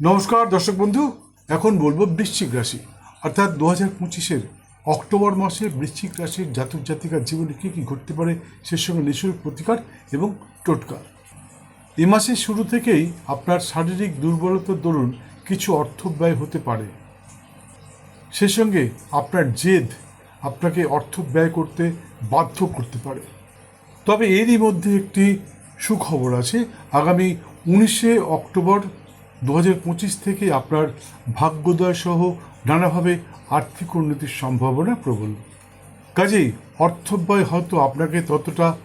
নমস্কার, দর্শক বন্ধু। এখন বলব বৃশ্চিক রাশি। অর্থাৎ দু হাজার পঁচিশের অক্টোবর মাসে বৃশ্চিক রাশির জাতক জাতিকার জীবনে কী কী ঘটতে পারে, সে সঙ্গে নিঃশুল্ক প্রতিকার এবং টোটকা। এ মাসের শুরু থেকেই আপনার শারীরিক দুর্বলতার দরুন কিছু অর্থ ব্যয় হতে পারে। সে সঙ্গে আপনার জেদ আপনাকে অর্থ ব্যয় করতে বাধ্য করতে পারে। তবে এরই মধ্যে একটি সুখবর আছে। আগামী উনিশে অক্টোবর দু হাজার পঁচিশ থেকে আপনার ভাগ্যোদয় সহ নানাভাবে আর্থিক উন্নতির সম্ভাবনা প্রবল। কাজেই অর্থব্যয় হয়তো আপনাকে ততটা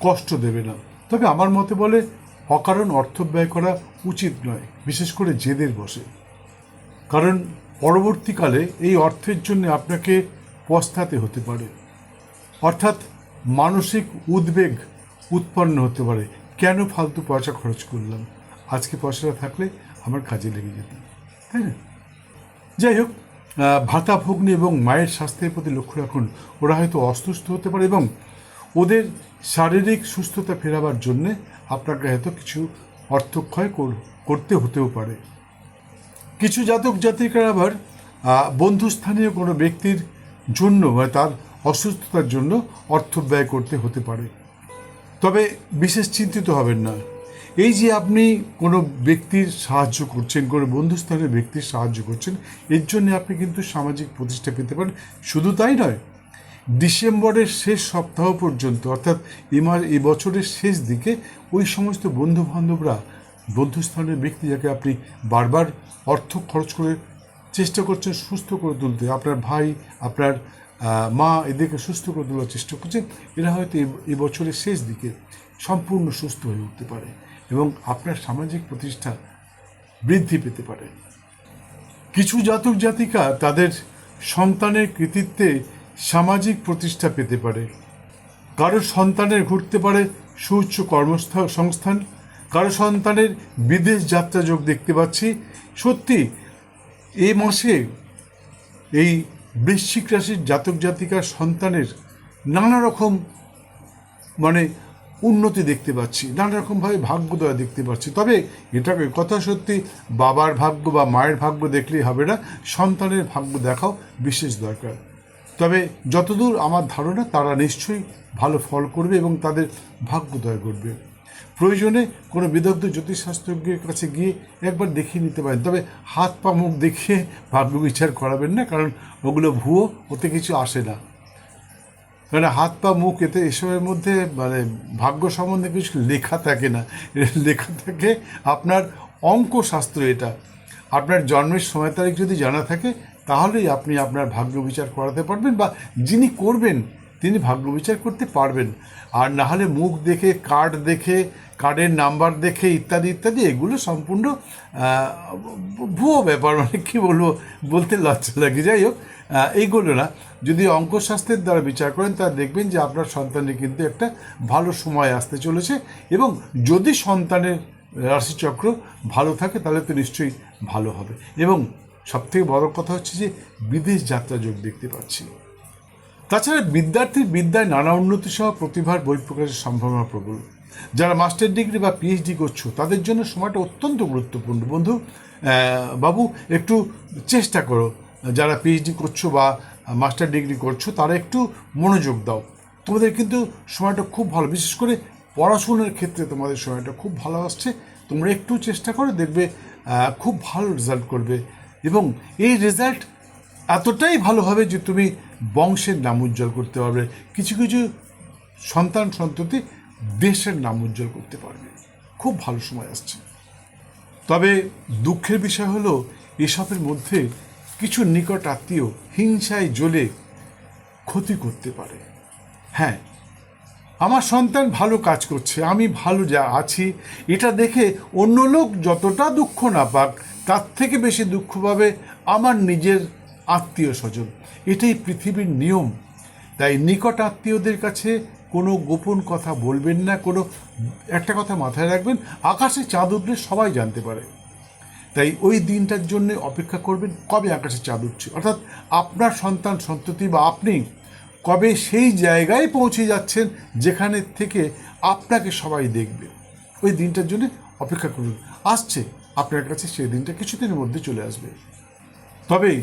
কষ্ট দেবে না। তবে আমার মতে বলে, অকারণ অর্থ ব্যয় করা উচিত নয়, বিশেষ করে জেদের বসে। কারণ পরবর্তীকালে এই অর্থের জন্য আপনাকে পস্তাতে হতে পারে। অর্থাৎ মানসিক উদ্বেগ উৎপন্ন হতে পারে। কেন ফালতু পয়সা খরচ করলাম? আজকে পয়সাটা থাকলে আমার কাজে লেগে যেত তাই না? যাই হোক ভাতা, ভগ্নি এবং মায়ের স্বাস্থ্যের প্রতি লক্ষ্য রাখুন। ওরা হয়তো অসুস্থ হতে পারে এবং ওদের শারীরিক সুস্থতা ফেরাবার জন্যে আপনাকে হয়তো কিছু অর্থক্ষয় কর- করতে হতেও পারে। কিছু জাতক জাতিকার আবার বন্ধুস্থানীয় কোনো ব্যক্তির জন্য বা তার অসুস্থতার জন্য অর্থ ব্যয় করতে হতে পারে। তবে বিশেষ চিন্তিত হবেন না। এই যে আপনি কোনো ব্যক্তির সাহায্য করছেন, কোনো বন্ধুস্থানের ব্যক্তির সাহায্য করছেন, এর জন্য আপনি কিন্তু সামাজিক প্রতিষ্ঠা পেতে পারেন। শুধু তাই নয়, ডিসেম্বরের শেষ সপ্তাহ পর্যন্ত, অর্থাৎ এ মাস এই বছরের শেষ দিকে ওই সমস্ত বন্ধু বান্ধবরা বন্ধুস্থানের ব্যক্তি যাকে আপনি বারবার অর্থ খরচ করে চেষ্টা করছেন সুস্থ করে তুলতে, আপনার ভাই, আপনার মা এদেরকে সুস্থ করে তোলার চেষ্টা করছেন, এরা হয়তো এ- বছরের শেষ দিকে সম্পূর্ণ সুস্থ হয়ে উঠতে পারে। এবং আপনার সামাজিক প্রতিষ্ঠা বৃদ্ধি পেতে পারে। কিছু জাতক জাতিকা তাদের সন্তানের কৃতিত্বে সামাজিক প্রতিষ্ঠা পেতে পারে। কারও সন্তানের ঘুরতে পারে সুউচ্চ কর্মস্থ সংস্থান। কারও সন্তানের বিদেশ যাত্রা যোগ দেখতে পাচ্ছি। সত্যি, এ মাসে এই বৃশ্চিক রাশির জাতক জাতিকার সন্তানের নানা রকম মানে উন্নতি দেখতে পাচ্ছি নানা রকমভাবে ভাগ্যোদয় দেখতে পাচ্ছি। তবে এটাকে কথা সত্যি, বাবার ভাগ্য বা মায়ের ভাগ্য দেখলেই হবে না, সন্তানের ভাগ্য দেখাও বিশেষ দরকার। তবে যতদূর আমার ধারণা, তারা নিশ্চয়ই ভালো ফল করবে এবং তাদের ভাগ্যোদয় করবে। প্রয়োজনে কোনো বিদগ্ধ জ্যোতিষশাস্ত্রজ্ঞের কাছে গিয়ে একবার দেখিয়ে নিতে পারেন। তবে হাত পা মুখ দেখিয়ে ভাগ্য বিচার করাবেন না, কারণ ওগুলো ভুয়ো, ওতে কিছু আসে না। মানে হাত পা, মুখ এতে এসবের মধ্যে মানে ভাগ্য সম্বন্ধে কিছু লেখা থাকে না। লেখা থাকে আপনার অঙ্ক শাস্ত্র এটা। আপনার জন্মের সময় তারিখ যদি জানা থাকে, তাহলেই আপনি আপনার ভাগ্য বিচার করাতে পারবেন বা যিনি করবেন, তিনি ভাগ্য বিচার করতে পারবেন। আর না হলে মুখ দেখে, কার্ড দেখে কার্ডের নাম্বার দেখে ইত্যাদি ইত্যাদি, এগুলো সম্পূর্ণ ভুয়ো ব্যাপার। মানে কী বলব, বলতে লজ্জা লাগে। যাই হোক এইগুলো না। যদি অঙ্কশাস্ত্রের দ্বারা বিচার করেন তা দেখবেন যে আপনার সন্তানের কিন্তু একটা ভালো সময় আসতে চলেছে এবং যদি সন্তানের রাশিচক্র ভালো থাকে, তাহলে তো নিশ্চয়ই ভালো হবে। এবং সবথেকে বড় কথা হচ্ছে যে বিদেশ যাত্রা যোগ দেখতে পাচ্ছি। তাছাড়া বিদ্যার্থীর বিদ্যায় নানা উন্নতি সহ প্রতিভার বহিঃপ্রকাশের সম্ভাবনা প্রবল। যারা মাস্টার ডিগ্রি বা পিএইচডি করছ, তাদের জন্য সময়টা অত্যন্ত গুরুত্বপূর্ণ। বন্ধু বাবু, একটু চেষ্টা করো। যারা পিএইচডি করছ বা মাস্টার ডিগ্রি করছ, তারা একটু মনোযোগ দাও। তোমাদের কিন্তু সময়টা খুব ভালো, বিশেষ করে পড়াশোনার ক্ষেত্রে তোমাদের সময়টা খুব ভালো আসছে। তোমরা একটু চেষ্টা করো দেখবে খুব ভালো রেজাল্ট করবে। এবং এই রেজাল্ট এতটাই ভালো হবে যে তুমি বংশের নাম উজ্জ্বল করতে পারবে। কিছু কিছু সন্তান সন্ততি দেশের নাম উজ্জ্বল করতে পারবে। খুব ভালো সময় আসছে। তবে দুঃখের বিষয় হলো, এসবের মধ্যে কিছু নিকট আত্মীয় হিংসায় জ্বলে ক্ষতি করতে পারে। হ্যাঁ আমার সন্তান ভালো কাজ করছে, আমি ভালো যা আছি, এটা দেখে অন্য লোক যতটা দুঃখ না পাক, তার থেকে বেশি দুঃখ পাবে আমার নিজের আত্মীয় স্বজন এটাই পৃথিবীর নিয়ম। তাই নিকট আত্মীয়দের কাছে কোনো গোপন কথা বলবেন না, কোনো, একটা কথা মাথায় রাখবেন আকাশে চাঁদ উঠলে সবাই জানতে পারে। তাই ওই দিনটার জন্য অপেক্ষা করবেন কবে আকাশে চাঁদ উঠছে। অর্থাৎ আপনার সন্তান সন্ততি বা আপনি কবে সেই জায়গায় পৌঁছে যাচ্ছেন যেখানে থেকে আপনাকে সবাই দেখবে। ওই দিনটার জন্য অপেক্ষা করুন। আসছে, আপনার কাছে সেই দিনটা কিছুদিনের মধ্যে চলে আসবে। তবে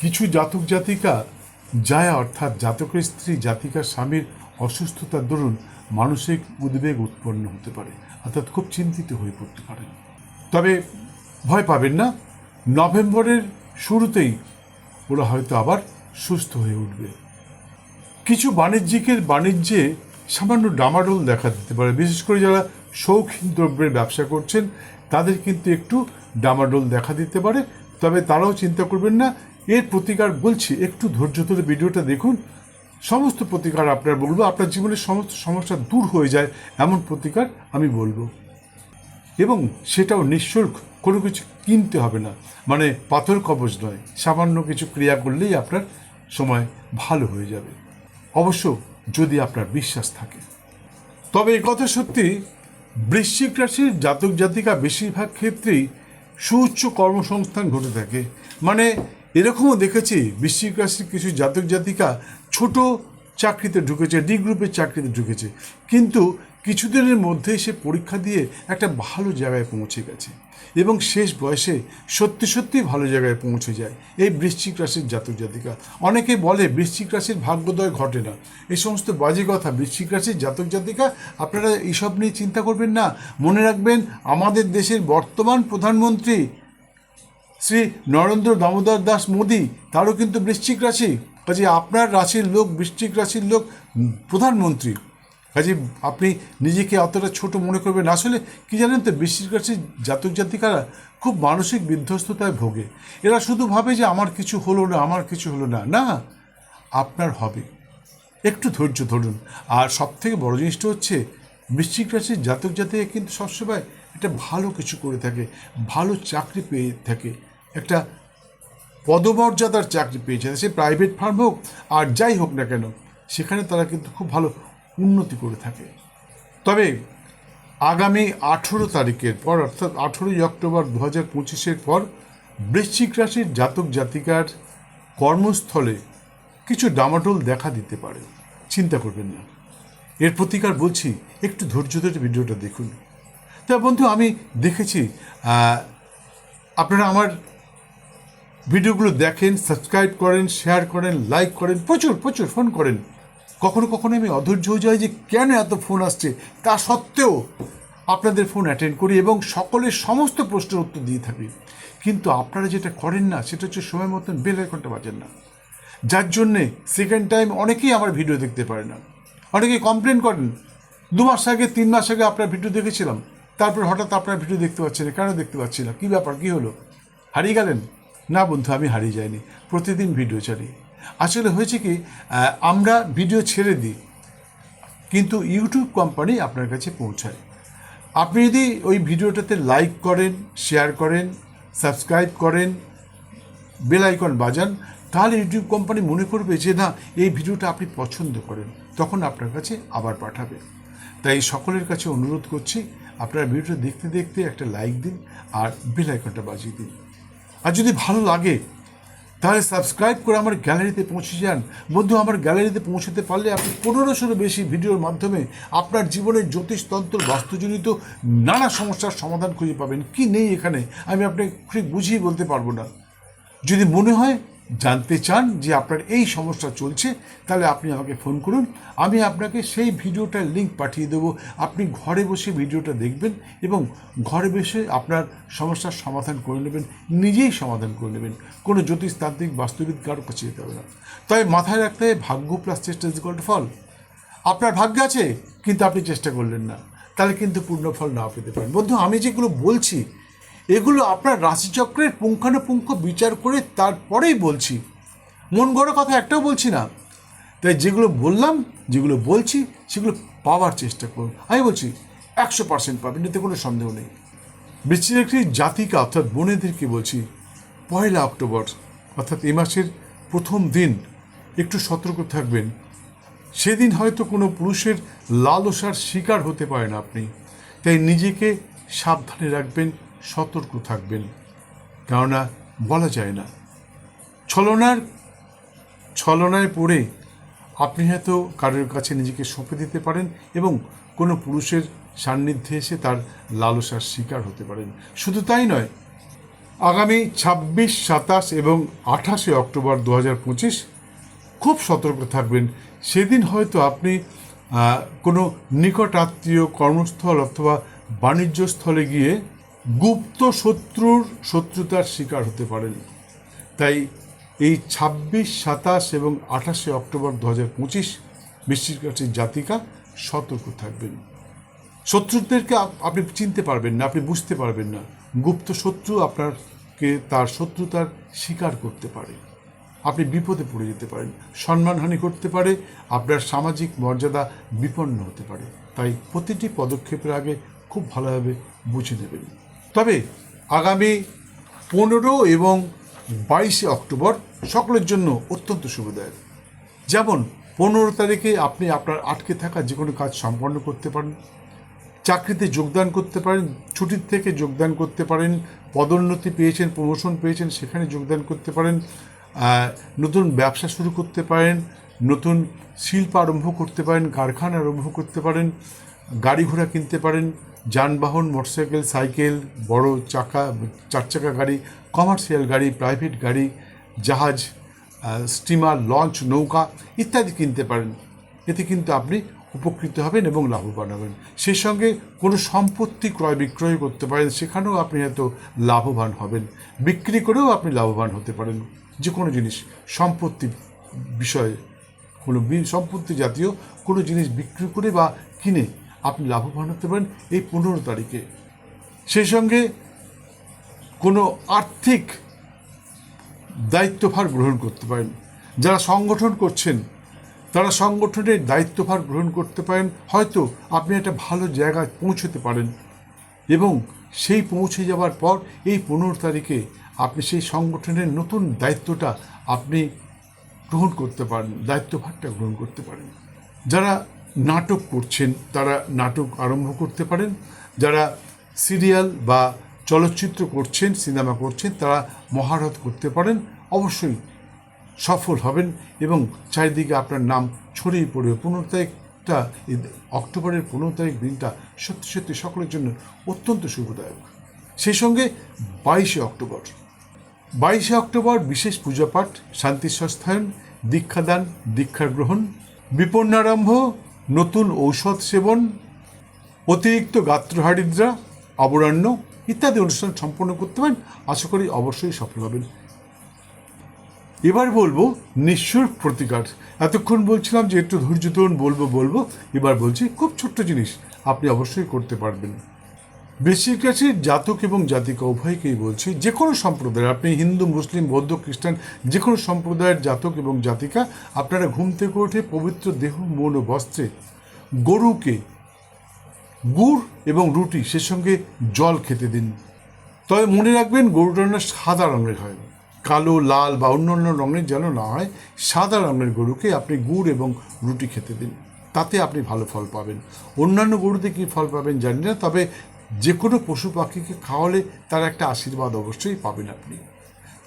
কিছু জাতক জাতিকা যায় অর্থাৎ জাতকের স্ত্রী, জাতিকার স্বামীর অসুস্থতার দরুন মানসিক উদ্বেগ উৎপন্ন হতে পারে, অর্থাৎ খুব চিন্তিত হয়ে পড়তে পারেন। তবে ভয় পাবেন না, নভেম্বরের শুরুতেই ওরা হয়তো আবার সুস্থ হয়ে উঠবে। কিছু বাণিজ্যিকের বাণিজ্যে সামান্য ডামাডোল দেখা দিতে পারে, বিশেষ করে যারা শৌখিন দ্রব্যের ব্যবসা করছেন, তাদের কিন্তু একটু ডামাডোল দেখা দিতে পারে। তবে তারাও চিন্তা করবেন না, এর প্রতিকার বলছি, একটু ধৈর্য ধরে ভিডিওটা দেখুন সমস্ত প্রতিকার আপনার বলব, আপনার জীবনের সমস্ত সমস্যা দূর হয়ে যায় এমন প্রতিকার আমি বলব। এবং সেটাও নিঃশুল্ক, কোনো কিছু কিনতে হবে না। মানে পাথর কবজ নয়, সামান্য কিছু ক্রিয়া করলেই আপনার সময় ভালো হয়ে যাবে। অবশ্য যদি আপনার বিশ্বাস থাকে। তবে এই কথা সত্যি, বৃশ্চিক রাশির জাতক জাতিকা বেশিরভাগ ক্ষেত্রেই সুউচ্চ কর্মসংস্থান ঘটে থাকে। মানে এরকমও দেখেছি বৃশ্চিক রাশির কিছু জাতক জাতিকা ছোট চাকরিতে ঢুকেছে ডি গ্রুপের চাকরিতে ঢুকেছে। কিন্তু কিছুদিনের মধ্যেই সে পরীক্ষা দিয়ে একটা ভালো জায়গায় পৌঁছে গেছে এবং শেষ বয়সে সত্যি সত্যি ভালো জায়গায় পৌঁছে যায় এই বৃশ্চিক রাশির জাতক জাতিকা। অনেকে বলে বৃশ্চিক রাশির ভাগ্যোদয় ঘটে না। এই সমস্ত বাজে কথা বৃশ্চিক রাশির জাতক জাতিকা, আপনারা এইসব নিয়ে চিন্তা করবেন না। মনে রাখবেন, আমাদের দেশের বর্তমান প্রধানমন্ত্রী শ্রী নরেন্দ্র দামোদর দাস মোদী, তারও কিন্তু বৃশ্চিক রাশি। কাজে আপনার রাশির লোক, বৃশ্চিক রাশির লোক প্রধানমন্ত্রী। কাজে আপনি নিজেকে অতটা ছোট মনে করবেন আসলে কি জানেন তো, বৃশ্চিক রাশির জাতক জাতিকারা খুব মানসিক বিধ্বস্ততায় ভোগে। এরা শুধু ভাবে যে আমার কিছু হলো না, আমার কিছু হলো না। না, আপনার হবে। একটু ধৈর্য ধরুন। আর সব থেকে বড় জিনিসটা হচ্ছে, বৃশ্চিক রাশির জাতক জাতিকা কিন্তু সবসময় একটা ভালো কিছু করে থাকে, ভালো চাকরি পেয়ে থাকে। একটা পদমর্যাদার চাকরি পেয়েছে সে প্রাইভেট ফার্ম হোক আর যাই হোক না কেন, সেখানে তারা কিন্তু খুব ভালো উন্নতি করে থাকে। তবে আগামী আঠেরো তারিখের পর, অর্থাৎ আঠেরোই অক্টোবর দু হাজার পঁচিশের পর বৃশ্চিক রাশির জাতক জাতিকার কর্মস্থলে কিছু ডামাডোল দেখা দিতে পারে। চিন্তা করবেন না। এর প্রতিকার বলছি, একটু ধৈর্য ধরে ভিডিওটা দেখুন। তা বন্ধু, আমি দেখেছি আপনারা আমার ভিডিওগুলো দেখেন সাবস্ক্রাইব করেন শেয়ার করেন লাইক করেন, প্রচুর প্রচুর ফোন করেন। কখনো কখনো আমি অধৈর্য হয়ে যাই যে কেন এত ফোন আসছে, তা সত্ত্বেও আপনাদের ফোন অ্যাটেন্ড করি এবং সকলের সমস্ত প্রশ্নের উত্তর দিয়ে থাকি। কিন্তু আপনারা যেটা করেন না, সেটা হচ্ছে সময় মতন বেল আইকনটা বাজেন না। যার জন্যে সেকেন্ড টাইম অনেকেই আমার ভিডিও দেখতে পারে না। অনেকেই কমপ্লেন করেন, দু মাস আগে, তিন মাস আগে আপনার ভিডিও দেখেছিলাম, তারপর হঠাৎ আপনার ভিডিও দেখতে পাচ্ছি না, কেন দেখতে পাচ্ছি না, কী ব্যাপার, কী হলো? হারিয়ে গেলেন। না বন্ধু, আমি হারিয়ে যাইনি। প্রতিদিন ভিডিও ছাড়ি আসলে হয়েছে কি আমরা ভিডিও ছেড়ে দিই, কিন্তু ইউটিউব কোম্পানি আপনার কাছে পৌঁছায়। আপনি যদি ওই ভিডিওটাতে লাইক করেন শেয়ার করেন সাবস্ক্রাইব করেন বেল আইকন বাজান, তাহলে ইউটিউব কোম্পানি মনে করবে যে, না, এই ভিডিওটা আপনি পছন্দ করেন। তখন আপনার কাছে আবার পাঠাবে। তাই সকলের কাছে অনুরোধ করছি, আপনারা ভিডিওটা দেখতে দেখতে একটা লাইক দিন আর বেল আইকনটা বাজিয়ে দিন। আর যদি ভালো লাগে, তাহলে সাবস্ক্রাইব করে আমার গ্যালারিতে পৌঁছে যান। বন্ধু, আমার গ্যালারিতে পৌঁছতে পারলে আপনি পনেরোশোরও বেশি ভিডিওর মাধ্যমে আপনার জীবনের জ্যোতিষতন্ত্র বাস্তুজনিত নানা সমস্যার সমাধান খুঁজে পাবেন। কি নেই এখানে? আমি আপনাকে ঠিক বুঝিয়ে বলতে পারব না। যদি মনে হয় জানতে চান যে আপনার এই সমস্যা চলছে, তাহলে আপনি আমাকে ফোন করুন। আমি আপনাকে সেই ভিডিওটার লিঙ্ক পাঠিয়ে দেবো। আপনি ঘরে বসে ভিডিওটা দেখবেন এবং ঘরে বসে আপনার সমস্যার সমাধান করে নেবেন, নিজেই সমাধান করে নেবেন। কোনো জ্যোতিষতান্ত্রিক বাস্তবিক কারও কাছে যেতে হবে না। তাই মাথায় রাখতে ভাগ্য প্লাস চেষ্টা ইকুয়াল ফল। আপনার ভাগ্য আছে, কিন্তু আপনি চেষ্টা করলেন না। তাহলে কিন্তু পূর্ণ ফল নাও পেতে পারেন। বন্ধু, আমি যেগুলো বলছি এগুলো আপনার রাশিচক্রের পুঙ্খানুপুঙ্খ বিচার করে তারপরেই বলছি। মন গড়া কথা একটাও বলছি না। তাই যেগুলো বললাম, যেগুলো বলছি, সেগুলো পাওয়ার চেষ্টা করুন। আমি বলছি, একশো পার্সেন্ট পাবেন, এতে কোনো সন্দেহ নেই। বৃশ্চিক একটি জাতিকা, অর্থাৎ বোনেদেরকে বলছি, পয়লা অক্টোবর, অর্থাৎ এ মাসের প্রথম দিন, একটু সতর্ক থাকবেন। সেদিন হয়তো কোনো পুরুষের লালসার শিকার হতে পারেন আপনি। তাই নিজেকে সাবধানে রাখবেন সতর্ক থাকবেন, কেননা বলা যায় না। ছলনার, ছলনায় পড়ে আপনি হয়তো কারোর কাছে নিজেকে সঁপে দিতে পারেন এবং কোনো পুরুষের সান্নিধ্যে এসে তার লালসার শিকার হতে পারেন। শুধু তাই নয়, আগামী ছাব্বিশ, সাতাশ এবং আঠাশে অক্টোবর দু পঁচিশ খুব সতর্ক থাকবেন। সেদিন হয়তো আপনি কোনো নিকট আত্মীয় কর্মস্থল অথবা বাণিজ্য স্থলে গিয়ে গুপ্ত শত্রুর শত্রুতার শিকার হতে পারেন। তাই এই ছাব্বিশ, সাতাশ এবং আঠাশে অক্টোবর দু হাজার পঁচিশ বৃষ্টির কাছে জাতিকা সতর্ক থাকবেন। শত্রুদেরকে আপনি চিনতে পারবেন না, আপনি বুঝতে পারবেন না। গুপ্ত শত্রু আপনাকে তার শত্রুতার স্বীকার করতে পারে। আপনি বিপদে পড়ে যেতে পারেন, সম্মানহানি করতে পারে, আপনার সামাজিক মর্যাদা বিপন্ন হতে পারে। তাই প্রতিটি পদক্ষেপের আগে খুব ভালোভাবে বুঝে নেবেন। তবে আগামী পনেরো এবং বাইশে অক্টোবর সকলের জন্য অত্যন্ত শুভদায়ক। যেমন, পনেরো তারিখে আপনি আপনার আটকে থাকা যে কোনো কাজ সম্পন্ন করতে পারেন, চাকরিতে যোগদান করতে পারেন, ছুটির থেকে যোগদান করতে পারেন, পদোন্নতি পেয়েছেন প্রমোশন পেয়েছেন, সেখানে যোগদান করতে পারেন নতুন ব্যবসা শুরু করতে পারেন, নতুন শিল্প আরম্ভ করতে পারেন, কারখানা আরম্ভ করতে পারেন, গাড়ি ঘোড়া কিনতে পারেন যানবাহন, মোটরসাইকেল, সাইকেল, বড় চাকা, চার চাকা গাড়ি, কমার্শিয়াল গাড়ি, প্রাইভেট গাড়ি, জাহাজ স্টিমার, লঞ্চ, নৌকা ইত্যাদি কিনতে পারেন। এতে কিন্তু আপনি উপকৃত হবেন এবং লাভবান হবেন। সেই সঙ্গে কোনো সম্পত্তি ক্রয় বিক্রয় করতে পারেন, সেখানেও আপনি হয়তো লাভবান হবেন। বিক্রি করেও আপনি লাভবান হতে পারেন। যে কোনো জিনিস, সম্পত্তি বিষয়ে, কোনো সম্পত্তি জাতীয় কোনো জিনিস বিক্রি করে বা কিনে আপনি লাভবান হতে পারেন এই পনেরো তারিখে। সেই সঙ্গে কোনো আর্থিক দায়িত্বভার গ্রহণ করতে পারেন। যারা সংগঠন করছেন, তারা সংগঠনের দায়িত্বভার গ্রহণ করতে পারেন। হয়তো আপনি একটা ভালো জায়গায় পৌঁছতে পারেন এবং সেই পৌঁছে যাওয়ার পর এই পনেরো তারিখে আপনি সেই সংগঠনের নতুন দায়িত্বটা আপনি গ্রহণ করতে পারেন, দায়িত্বভারটা গ্রহণ করতে পারেন। যারা নাটক করছেন, তারা নাটক আরম্ভ করতে পারেন। যারা সিরিয়াল বা চলচ্চিত্র করছেন, সিনেমা করছেন, তারা মহারত করতে পারেন। অবশ্যই সফল হবেন এবং চারিদিকে আপনার নাম ছড়িয়ে পড়বে। পনেরো তারিখটা অক্টোবরের পনেরো তারিখ দিনটা সত্যি সত্যি সকলের জন্য অত্যন্ত শুভদায়ক। সেই সঙ্গে বাইশে অক্টোবর। বাইশে অক্টোবর বিশেষ পূজাপাঠ, শান্তি সস্থায়ন দীক্ষাদান দীক্ষা গ্রহণ বিপন্নারম্ভ নতুন ঔষধ সেবন, অতিরিক্ত গাত্রহারিদ্রা অবরণ্য ইত্যাদি অনুষ্ঠান সম্পন্ন করতে পারেন। আশা করি অবশ্যই সফল হবেন। এবার বলব নিঃস্বর প্রতিকার। এতক্ষণ বলছিলাম যে একটু ধৈর্য ধরুন, বলব বলব। এবার বলছি খুব ছোট্ট জিনিস, আপনি অবশ্যই করতে পারবেন। বৃশ্চিক রাশির জাতক এবং জাতিকা উভয়কেই বলছি, যে কোনো সম্প্রদায়ের, আপনি হিন্দু, মুসলিম, বৌদ্ধ, খ্রিস্টান, যে কোনো সম্প্রদায়ের জাতক এবং জাতিকা, আপনারা ঘুম থেকে উঠে পবিত্র দেহ, মন ও বস্ত্রে গরুকে গুড় এবং রুটি সে সঙ্গে জল খেতে দিন। তবে মনে রাখবেন গরুটা যেন সাদা রঙের হয়। কালো, লাল বা অন্য অন্য রঙের যেন না হয়, সাদা রঙের গরুকে আপনি গুড় এবং রুটি খেতে দিন। তাতে আপনি ভালো ফল পাবেন। অন্যান্য গরুতে কী ফল পাবেন জানি না, তবে যে কোনো পশু পাখিকে খাওয়ালে তার একটা আশীর্বাদ অবশ্যই পাবেন আপনি।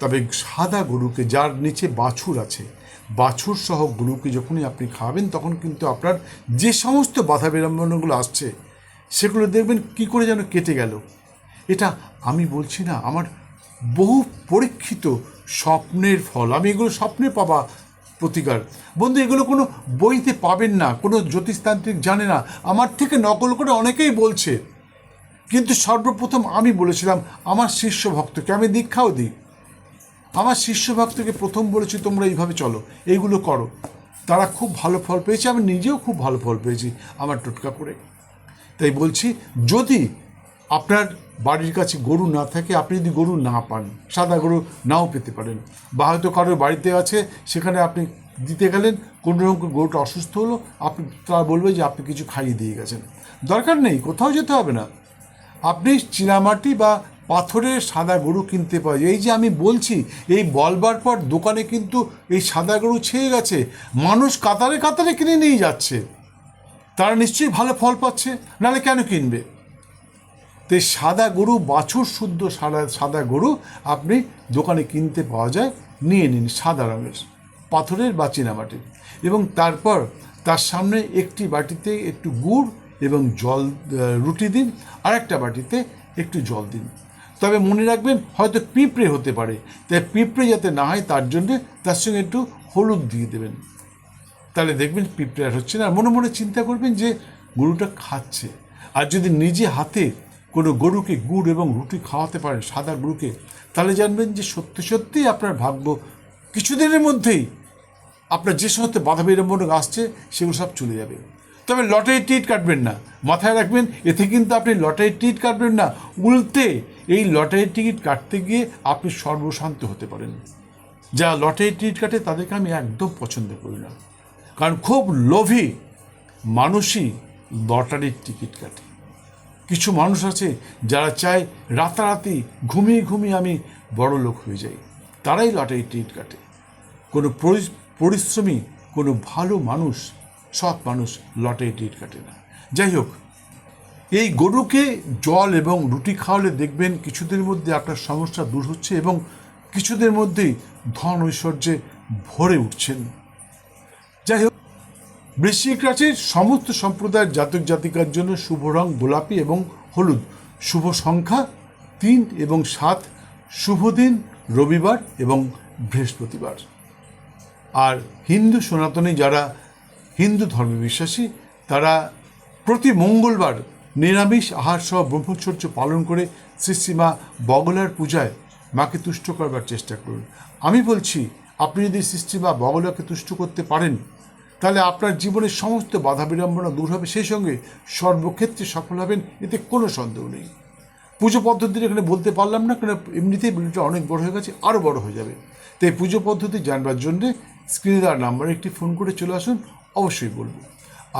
তবে সাদা গরুকে যার নিচে বাছুর আছে, বাছুর সহ গরুকে যখনই আপনি খাওয়াবেন, তখন কিন্তু আপনার যে সমস্ত বাধা বিড়ম্বনাগুলো আসছে, সেগুলো দেখবেন কি করে যেন কেটে গেল। এটা আমি বলছি না, আমার বহু পরীক্ষিত স্বপ্নের ফল, আমি এগুলো স্বপ্নে পাবা প্রতিকার। বন্ধু, এগুলো কোনো বইতে পাবেন না, কোনো জ্যোতিষতান্ত্রিক জানে না। আমার থেকে নকল করে অনেকেই বলছে কিন্তু সর্বপ্রথম আমি বলেছিলাম, আমার শিষ্য ভক্তকে আমি দীক্ষাও দিই। আমার শিষ্য ভক্তকে প্রথম বলেছি, তোমরা এইভাবে চলো, এইগুলো করো। তারা খুব ভালো ফল পেয়েছে, আমি নিজেও খুব ভালো ফল পেয়েছি আমার টোটকা করে। তাই বলছি, যদি আপনার বাড়ির কাছে গরু না থাকে, আপনি যদি গরু না পান, সাদা গরু নাও পেতে পারেন। বা হয়তো কারোর বাড়িতে আছে, সেখানে আপনি দিতে গেলেন, কোনো রকম গরুটা অসুস্থ হলো, আপনি তারা বলবে যে আপনি কিছু খাইয়ে দিয়ে গেছেন। দরকার নেই, কোথাও যেতে হবে না। আপনি চীনামাটি বা পাথরের সাদা গরু কিনতে পাওয়া যায় এই যে আমি বলছি, এই বলবার পর দোকানে কিন্তু এই সাদা গরু ছেয়ে গেছে। মানুষ কাতারে কাতারে কিনে নিয়ে যাচ্ছে। তারা নিশ্চয়ই ভালো ফল পাচ্ছে, নাহলে কেন কিনবে? তো সাদা গরু, বাছুর শুদ্ধ সাদা সাদা গরু আপনি দোকানে কিনতে পাওয়া যায়, নিয়ে নিন সাদা রঙের, পাথরের বা চীনামাটির। এবং তারপর তার সামনে একটি বাটিতে একটু গুড় এবং জল রুটি দিন আর একটা বাটিতে একটু জল দিন। তবে মনে রাখবেন, হয়তো পিঁপড়ে হতে পারে। তাই পিঁপড়ে যাতে না হয়, তার জন্যে তার সঙ্গে একটু হলুদ দিয়ে দেবেন। তাহলে দেখবেন পিঁপড়ে আর হচ্ছে না। মনে মনে চিন্তা করবেন যে, গরুটা খাচ্ছে। আর যদি নিজে হাতে কোনো গরুকে গুড় এবং রুটি খাওয়াতে পারেন, সাদা গরুকে, তাহলে জানবেন যে সত্যি সত্যিই আপনার ভাগ্য কিছুদিনের মধ্যেই আপনার যে সমস্ত বাধা বিড়ম্বন আসছে, সেগুলো সব চলে যাবে। তবে লটারি টিট কাটবেন না। মাথায় রাখবেন, এতে কিন্তু আপনি লটারি টিট কাটবেন না। উল্টে এই লটারি টিকিট কাটতে গিয়ে আপনি সর্বশান্ত হতে পারেন। যারা লটারি টিকিট কাটে, তাদেরকে আমি একদম পছন্দ করি না। কারণ খুব লোভী মানুষই লটারির টিকিট কাটে। কিছু মানুষ আছে, যারা চায় রাতারাতি ঘুমিয়ে ঘুমিয়ে আমি বড় লোক হয়ে যাই। তারাই লটারি টিকিট কাটে। কোনো পরিশ্রমী, কোনো ভালো মানুষ সৎ মানুষ লটারি টিকিট কাটে না। যাই হোক, এই গরুকে জল এবং রুটি খাওয়ালে দেখবেন কিছুদিনের মধ্যে আপনার সমস্যা দূর হচ্ছে এবং কিছুদের মধ্যেই ধন ঐশ্বর্যে ভরে উঠছেন। যাই হোক, বৃশ্চিক রাশির সমস্ত সম্প্রদায়ের জাতক জাতিকার জন্য শুভ রং গোলাপি এবং হলুদ। শুভ সংখ্যা তিন এবং সাত, শুভ দিন রবিবার এবং বৃহস্পতিবার। আর হিন্দু সনাতনী যারা হিন্দু ধর্মে বিশ্বাসী তারা প্রতি মঙ্গলবার নিরামিষ আহার সহ ব্রহ্মচর্য পালন করে শ্রীশ্রীমা বগলার পূজায় মাকে তুষ্ট করবার চেষ্টা করুন। আমি বলছি, আপনি যদি শ্রীশ্রীমা বগলাকে তুষ্ট করতে পারেন, তাহলে আপনার জীবনের সমস্ত বাধা বিড়ম্বনা দূর হবে। সেই সঙ্গে সর্বক্ষেত্রে সফল হবেন, এতে কোনো সন্দেহ নেই। পুজো পদ্ধতির এখানে বলতে পারলাম না কারণ এমনিতেই ভিডিওটা অনেক বড় হয়ে গেছে, আরও বড় হয়ে যাবে। তাই পুজো পদ্ধতি জানবার জন্যে স্ক্রিনে দেওয়ার নাম্বারে একটি ফোন করে চলে আসুন অবশ্যই বলব।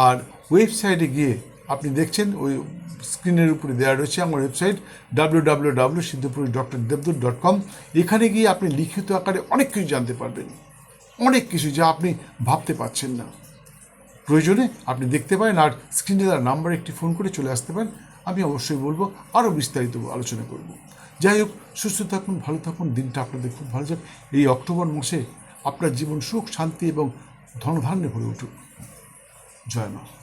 আর ওয়েবসাইটে গিয়ে আপনি দেখছেন, ওই স্ক্রিনের উপরে দেওয়া রয়েছে আমার website W W W Siddhapuri doctor Debdoot dot com এখানে গিয়ে আপনি লিখিত আকারে অনেক কিছু জানতে পারবেন। অনেক কিছু যা আপনি ভাবতে পারছেন না। প্রয়োজনে আপনি দেখতে পারেন আর স্ক্রিনে দেওয়ার নাম্বারে একটি ফোন করে চলে আসতে পারেন। আমি অবশ্যই বলব আরও বিস্তারিত আলোচনা করব। যাই হোক, সুস্থ থাকুন, ভালো থাকুন, দিনটা আপনাদের খুব ভালো যাক। এই অক্টোবর মাসে আপনার জীবন সুখ, শান্তি এবং ধনধান্যে ভরে উঠুক। জয় মা